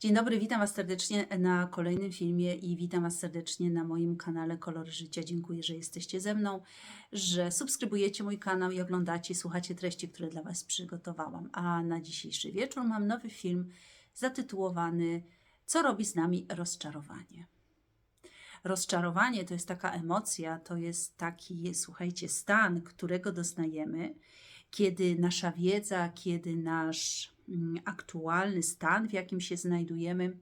Dzień dobry, witam Was serdecznie na kolejnym filmie i witam Was serdecznie na moim kanale Kolor Życia. Dziękuję, że jesteście ze mną, że subskrybujecie mój kanał i oglądacie, słuchacie treści, które dla Was przygotowałam. A na dzisiejszy wieczór mam nowy film zatytułowany Co robi z nami rozczarowanie? Rozczarowanie to jest taka emocja, to jest taki, słuchajcie, stan, którego doznajemy, kiedy nasza wiedza, kiedy nasz aktualny stan, w jakim się znajdujemy,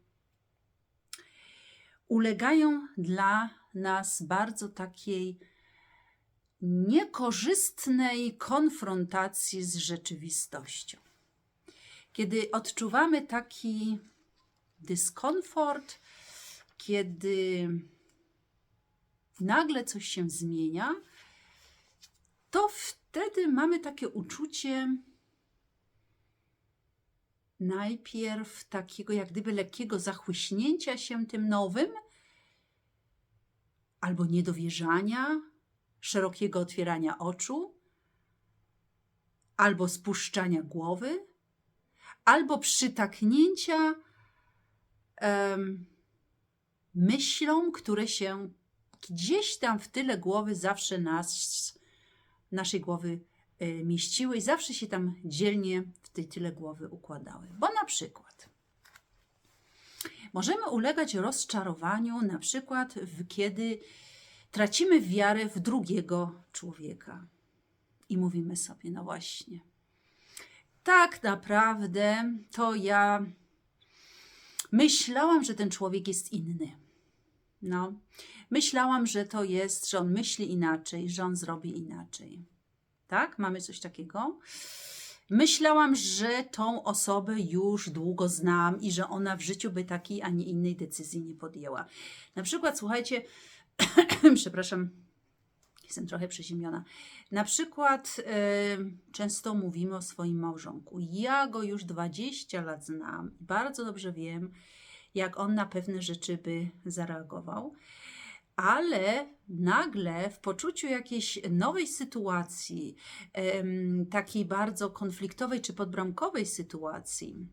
ulegają dla nas bardzo takiej niekorzystnej konfrontacji z rzeczywistością. Kiedy odczuwamy taki dyskomfort, kiedy nagle coś się zmienia, to wtedy mamy takie uczucie najpierw takiego jak gdyby lekkiego zachłyśnięcia się tym nowym, albo niedowierzania, szerokiego otwierania oczu, albo spuszczania głowy, albo przytaknięcia em, myślom, które się gdzieś tam w tyle głowy zawsze nas, naszej głowy mieściły i zawsze się tam dzielnie w tej tyle głowy układały. Bo na przykład możemy ulegać rozczarowaniu, na przykład kiedy tracimy wiarę w drugiego człowieka i mówimy sobie, no właśnie, tak naprawdę to ja myślałam, że ten człowiek jest inny. No, myślałam, że to jest, że on myśli inaczej, że on zrobi inaczej. Tak? Mamy coś takiego? Myślałam, że tą osobę już długo znam i że ona w życiu by takiej, a nie innej decyzji nie podjęła. Na przykład, słuchajcie, przepraszam, jestem trochę przeziemiona. Na przykład y, często mówimy o swoim małżonku. Ja go już 20 lat znam bardzo dobrze wiem, jak on na pewne rzeczy by zareagował. Ale nagle w poczuciu jakiejś nowej sytuacji, takiej bardzo konfliktowej czy podbramkowej sytuacji,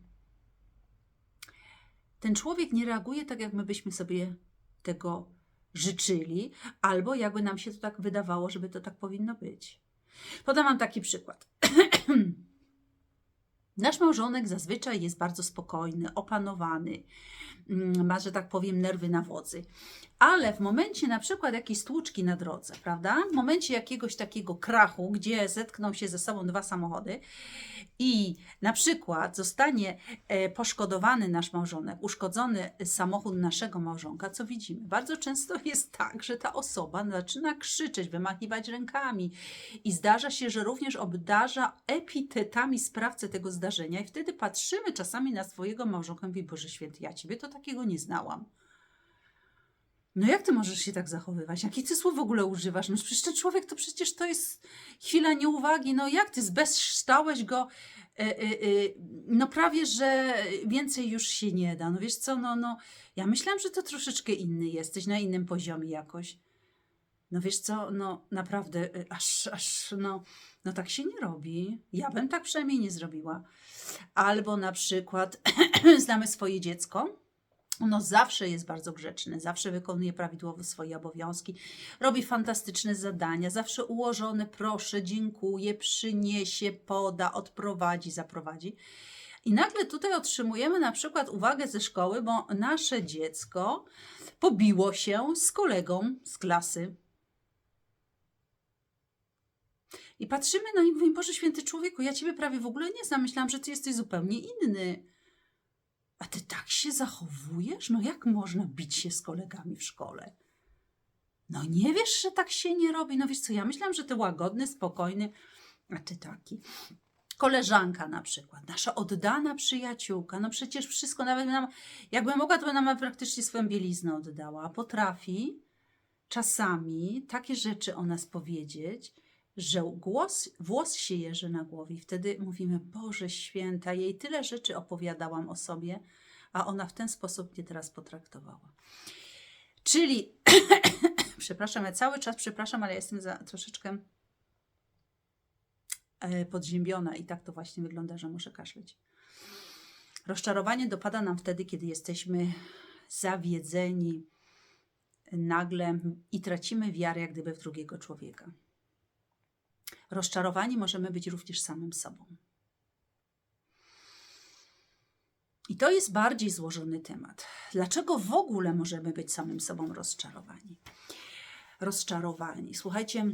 ten człowiek nie reaguje tak, jak my byśmy sobie tego życzyli, albo jakby nam się to tak wydawało, żeby to tak powinno być. Podam Wam taki przykład. Nasz małżonek zazwyczaj jest bardzo spokojny, opanowany, ma, że tak powiem, nerwy na wodzy. Ale w momencie na przykład jakiejś stłuczki na drodze, prawda? W momencie jakiegoś takiego krachu, gdzie zetkną się ze sobą dwa samochody i na przykład zostanie e, poszkodowany nasz małżonek, uszkodzony samochód naszego małżonka, co widzimy? Bardzo często jest tak, że ta osoba zaczyna krzyczeć, wymachiwać rękami i zdarza się, że również obdarza epitetami sprawcę tego zdarzenia i wtedy patrzymy czasami na swojego małżonka i mówimy, Boże Święty, ja Ciebie to takiego nie znałam. No jak ty możesz się tak zachowywać? Jakie ty słów w ogóle używasz? No przecież ten człowiek to przecież to jest chwila nieuwagi. No jak ty zbezstałeś go? E, e, e, no prawie, że więcej już się nie da. No wiesz co, no, no ja myślałam, że to troszeczkę inny jesteś, na innym poziomie jakoś. No wiesz co, no naprawdę, aż, aż, no, no tak się nie robi. Ja bym tak przynajmniej nie zrobiła. Albo na przykład znamy swoje dziecko, ono zawsze jest bardzo grzeczne, zawsze wykonuje prawidłowo swoje obowiązki, robi fantastyczne zadania, zawsze ułożone, proszę, dziękuję, przyniesie, poda, odprowadzi, zaprowadzi. I nagle tutaj otrzymujemy na przykład uwagę ze szkoły, bo nasze dziecko pobiło się z kolegą z klasy. I patrzymy na niego i mówimy, Boże Święty Człowieku, ja Ciebie prawie w ogóle nie znam, myślałam, że Ty jesteś zupełnie inny. A ty tak się zachowujesz? No jak można bić się z kolegami w szkole? No nie wiesz, że tak się nie robi. No wiesz co, ja myślałam, że ty łagodny, spokojny, a ty taki. Koleżanka na przykład, nasza oddana przyjaciółka, no przecież wszystko, nawet nam, jakby mogła, to by nam praktycznie swoją bieliznę oddała. Potrafi czasami takie rzeczy o nas powiedzieć, że głos, włos się jeży na głowie wtedy mówimy, Boże święta, jej tyle rzeczy opowiadałam o sobie, a ona w ten sposób mnie teraz potraktowała. Czyli, przepraszam, ja cały czas przepraszam, ale jestem za, troszeczkę e, podziębiona i tak to właśnie wygląda, że muszę kaszleć. Rozczarowanie dopada nam wtedy, kiedy jesteśmy zawiedzeni nagle i tracimy wiarę jak gdyby w drugiego człowieka. Rozczarowani możemy być również samym sobą. I to jest bardziej złożony temat. Dlaczego w ogóle możemy być samym sobą rozczarowani? Rozczarowani. Słuchajcie,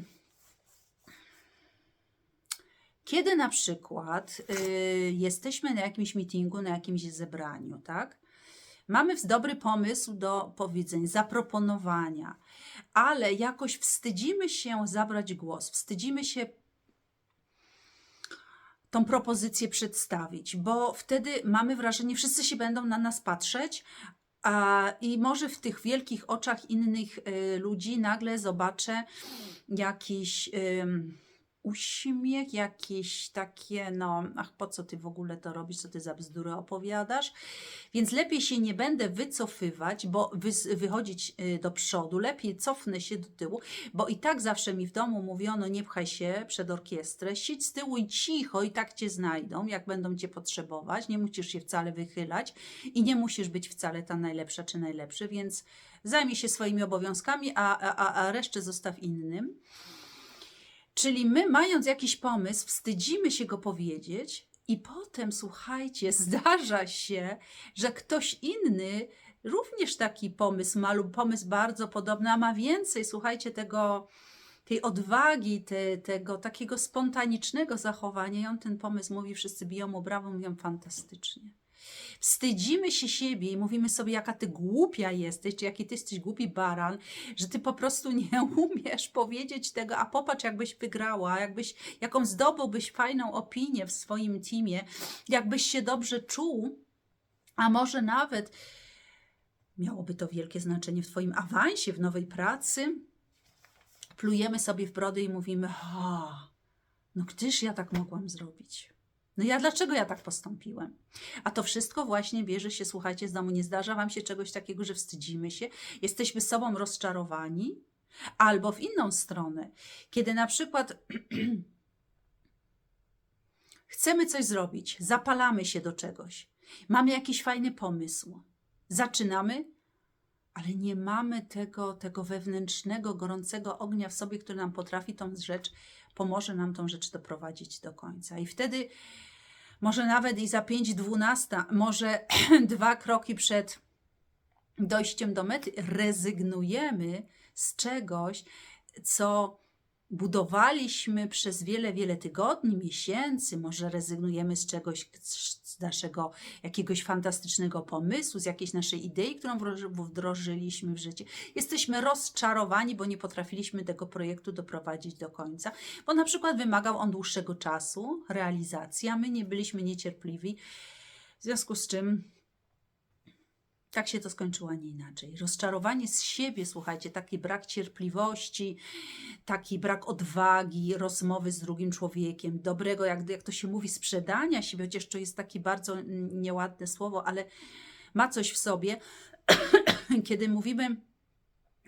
kiedy na przykład y, jesteśmy na jakimś meetingu, na jakimś zebraniu, tak? Mamy dobry pomysł do powiedzenia, zaproponowania, ale jakoś wstydzimy się zabrać głos, wstydzimy się tą propozycję przedstawić, bo wtedy mamy wrażenie, wszyscy się będą na nas patrzeć, a, I może w tych wielkich oczach innych y, ludzi nagle zobaczę jakiś. Y, uśmiech, jakieś takie, no, ach, po co ty w ogóle to robisz, co ty za bzdury opowiadasz. Więc lepiej się nie będę wycofywać, bo wy, wychodzić y, do przodu, lepiej cofnę się do tyłu, bo i tak zawsze mi w domu mówiono, nie pchaj się przed orkiestrę, siedź z tyłu i cicho, i tak cię znajdą, jak będą cię potrzebować, nie musisz się wcale wychylać i nie musisz być wcale ta najlepsza czy najlepszy, więc zajmij się swoimi obowiązkami, a, a, a resztę zostaw innym. Czyli my, mając jakiś pomysł, wstydzimy się go powiedzieć, i potem, słuchajcie, zdarza się, że ktoś inny również taki pomysł ma, lub pomysł bardzo podobny, a ma więcej, słuchajcie, tego, tej odwagi, te, tego takiego spontanicznego zachowania. I on ten pomysł mówi, wszyscy biją mu brawo, mówią fantastycznie. Wstydzimy się siebie i mówimy sobie, jaka ty głupia jesteś, czy jaki ty jesteś głupi baran, że ty po prostu nie umiesz powiedzieć tego, a popatrz, jakbyś wygrała, jakbyś, jaką zdobyłbyś fajną opinię w swoim teamie, jakbyś się dobrze czuł, a może nawet miałoby to wielkie znaczenie w Twoim awansie, w nowej pracy. Plujemy sobie w brody i mówimy: O, no gdyż ja tak mogłam zrobić? No ja dlaczego ja tak postąpiłem? A to wszystko właśnie bierze się, słuchajcie, z domu. Nie zdarza wam się czegoś takiego, że wstydzimy się, jesteśmy sobą rozczarowani, albo w inną stronę, kiedy na przykład chcemy coś zrobić, zapalamy się do czegoś, mamy jakiś fajny pomysł, zaczynamy, ale nie mamy tego, tego wewnętrznego, gorącego ognia w sobie, który nam potrafi tą rzecz, pomoże nam tą rzecz doprowadzić do końca. I wtedy może nawet i za 5-12, może dwa kroki przed dojściem do mety, rezygnujemy z czegoś, co budowaliśmy przez wiele, wiele tygodni, miesięcy, może rezygnujemy z czegoś, z naszego jakiegoś fantastycznego pomysłu, z jakiejś naszej idei, którą wdrożyliśmy w życie. Jesteśmy rozczarowani, bo nie potrafiliśmy tego projektu doprowadzić do końca, bo na przykład wymagał on dłuższego czasu realizacji, a my nie byliśmy niecierpliwi, w związku z czym tak się to skończyło, a nie inaczej. Rozczarowanie z siebie, słuchajcie, taki brak cierpliwości, taki brak odwagi, rozmowy z drugim człowiekiem, dobrego, jak, jak to się mówi, sprzedania siebie, chociaż to jest takie bardzo nieładne słowo, ale ma coś w sobie, kiedy mówimy.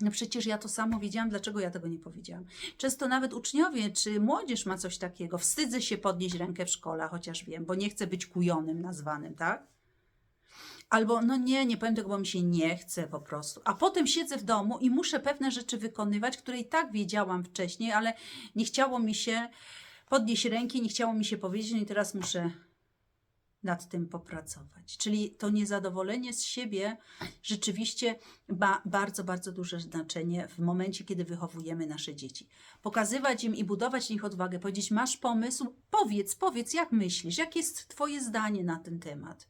No przecież ja to samo wiedziałam, dlaczego ja tego nie powiedziałam. Często nawet uczniowie czy młodzież ma coś takiego. Wstydzę się podnieść rękę w szkole, chociaż wiem, bo nie chcę być kujonym nazwanym, tak? Albo no nie, nie powiem tego, bo mi się nie chce po prostu. A potem siedzę w domu i muszę pewne rzeczy wykonywać, które i tak wiedziałam wcześniej, ale nie chciało mi się podnieść ręki, nie chciało mi się powiedzieć, no i teraz muszę nad tym popracować. Czyli to niezadowolenie z siebie rzeczywiście ma bardzo, bardzo duże znaczenie w momencie, kiedy wychowujemy nasze dzieci. Pokazywać im i budować w nich odwagę, powiedzieć: Masz pomysł? Powiedz, powiedz, jak myślisz, jakie jest Twoje zdanie na ten temat.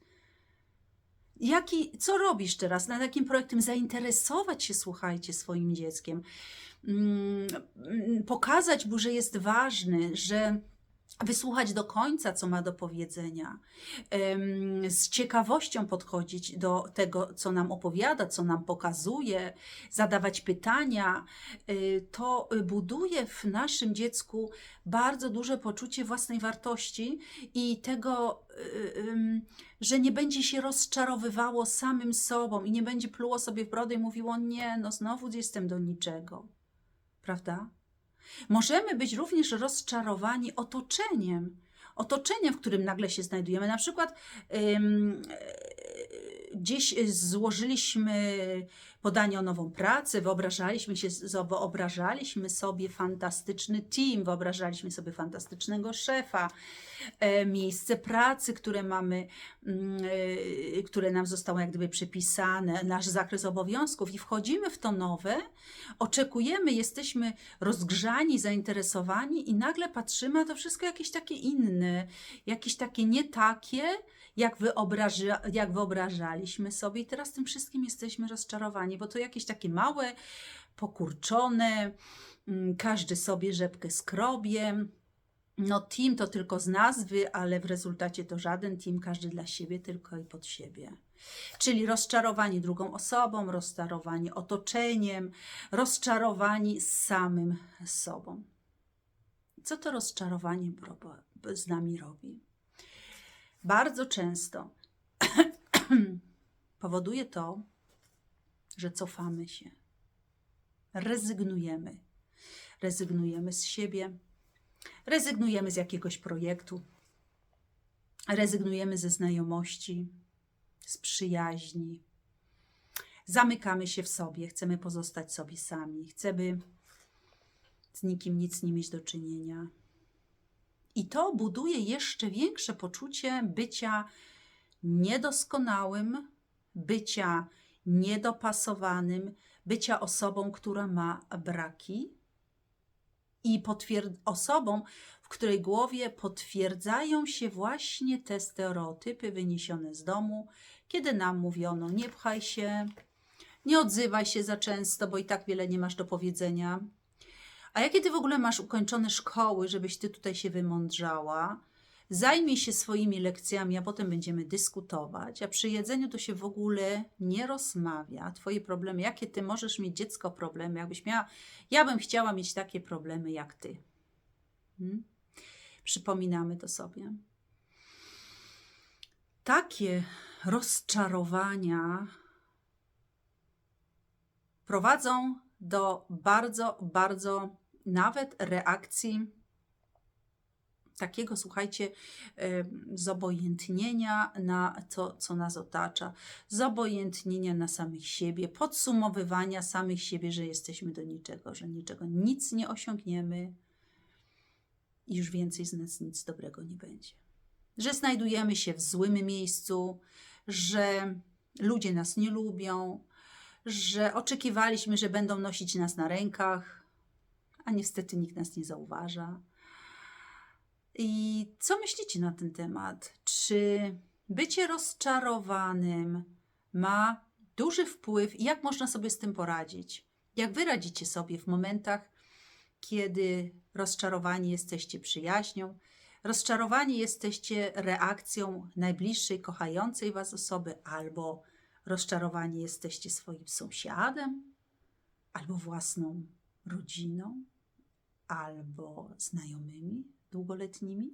Jaki, co robisz teraz? Nad jakim projektem zainteresować się, słuchajcie, swoim dzieckiem? Mm, mm, pokazać mu, że jest ważny, że wysłuchać do końca, co ma do powiedzenia, z ciekawością podchodzić do tego, co nam opowiada, co nam pokazuje, zadawać pytania, y, to buduje w naszym dziecku bardzo duże poczucie własnej wartości i tego, y, że nie będzie się rozczarowywało samym sobą i nie będzie pluło sobie w brodę i mówiło: Nie, no znowu jestem do niczego. Prawda? Możemy być również rozczarowani otoczeniem. otoczenie, w którym nagle się znajdujemy. Na przykład e, gdzieś złożyliśmy podanie o nową pracę, wyobrażaliśmy, się, wyobrażaliśmy sobie fantastyczny team, wyobrażaliśmy sobie fantastycznego szefa, e, miejsce pracy, które mamy, mm, e, które nam zostało jak gdyby przypisane, nasz zakres obowiązków i wchodzimy w to nowe, oczekujemy, jesteśmy rozgrzani, zainteresowani i nagle patrzymy, a to wszystko jakieś takie inne, jakieś takie nie takie, jak, wyobraża, jak wyobrażaliśmy sobie i teraz tym wszystkim jesteśmy rozczarowani, bo to jakieś takie małe, pokurczone, mm, każdy sobie rzepkę skrobie, no, team to tylko z nazwy, ale w rezultacie to żaden team, każdy dla siebie, tylko i pod siebie. Czyli rozczarowani drugą osobą, rozczarowani otoczeniem, rozczarowani samym sobą. Co to rozczarowanie z nami robi? Bardzo często powoduje to, że cofamy się, rezygnujemy. Rezygnujemy z siebie, Rezygnujemy z jakiegoś projektu, rezygnujemy ze znajomości, z przyjaźni. Zamykamy się w sobie, chcemy pozostać sobie sami, chcemy z nikim nic nie mieć do czynienia. I to buduje jeszcze większe poczucie bycia niedoskonałym, bycia niedopasowanym, bycia osobą, która ma braki i osobą, w której głowie potwierdzają się właśnie te stereotypy wyniesione z domu, kiedy nam mówiono: nie pchaj się, nie odzywaj się za często, bo i tak wiele nie masz do powiedzenia. A jakie ty w ogóle masz ukończone szkoły, żebyś ty tutaj się wymądrzała? Zajmij się swoimi lekcjami, a potem będziemy dyskutować. A przy jedzeniu to się w ogóle nie rozmawia. Twoje problemy, jakie ty możesz mieć dziecko problemy, jakbyś miała, ja bym chciała mieć takie problemy jak ty. Hmm? Przypominamy to sobie. Takie rozczarowania prowadzą do bardzo, bardzo nawet reakcji takiego, słuchajcie, zobojętnienia na to, co nas otacza, zobojętnienia na samych siebie, podsumowywania samych siebie, że jesteśmy do niczego, że niczego, nic nie osiągniemy już więcej z nas nic dobrego nie będzie. Że znajdujemy się w złym miejscu, że ludzie nas nie lubią, że oczekiwaliśmy, że będą nosić nas na rękach, a niestety nikt nas nie zauważa. I co myślicie na ten temat? Czy bycie rozczarowanym ma duży wpływ i jak można sobie z tym poradzić? Jak wy radzicie sobie w momentach, kiedy rozczarowani jesteście przyjaźnią, rozczarowani jesteście reakcją najbliższej, kochającej was osoby, albo rozczarowani jesteście swoim sąsiadem, albo własną rodziną, albo znajomymi długoletnimi?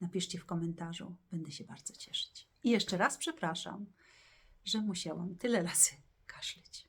Napiszcie w komentarzu, będę się bardzo cieszyć. I jeszcze raz przepraszam, że musiałam tyle razy kaszleć.